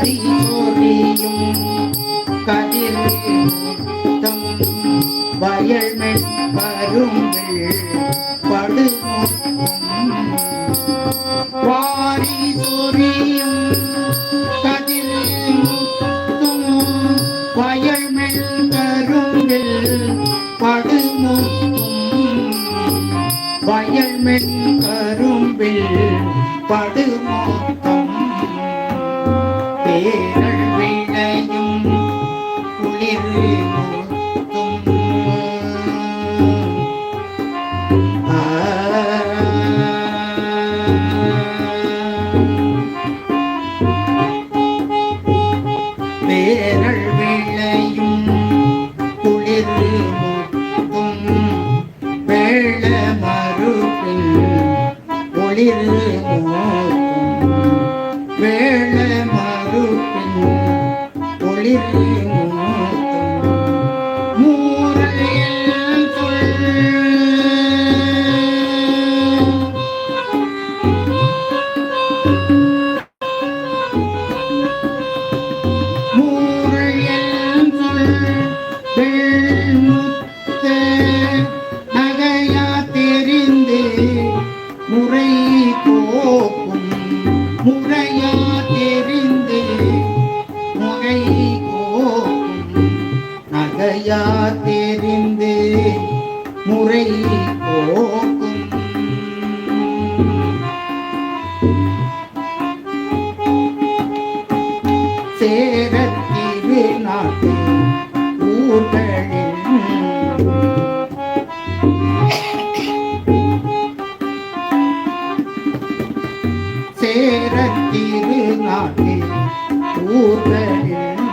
வாரி கதிர் தம் வயல்மென் வருங்கள் படுமுத்தும் வாரி சொரியும் கதிர் முத்தும் வயல்மென் கருங்கள் படுமுத்தும் வயல்மென் கரும்பில் படுமோத்தம் பேரல் விளையும் குளிர் பேரல் விளையும் குளிர் முத்தும் வெள்ள மறுபில் ஒளிர் வேள மறுபின் நகையா தெரிந்து முறை போக்கும். சேரத்திரு நாட்டு ஊர்களின் சேரத்திரு நாட்டு ஊர்களின்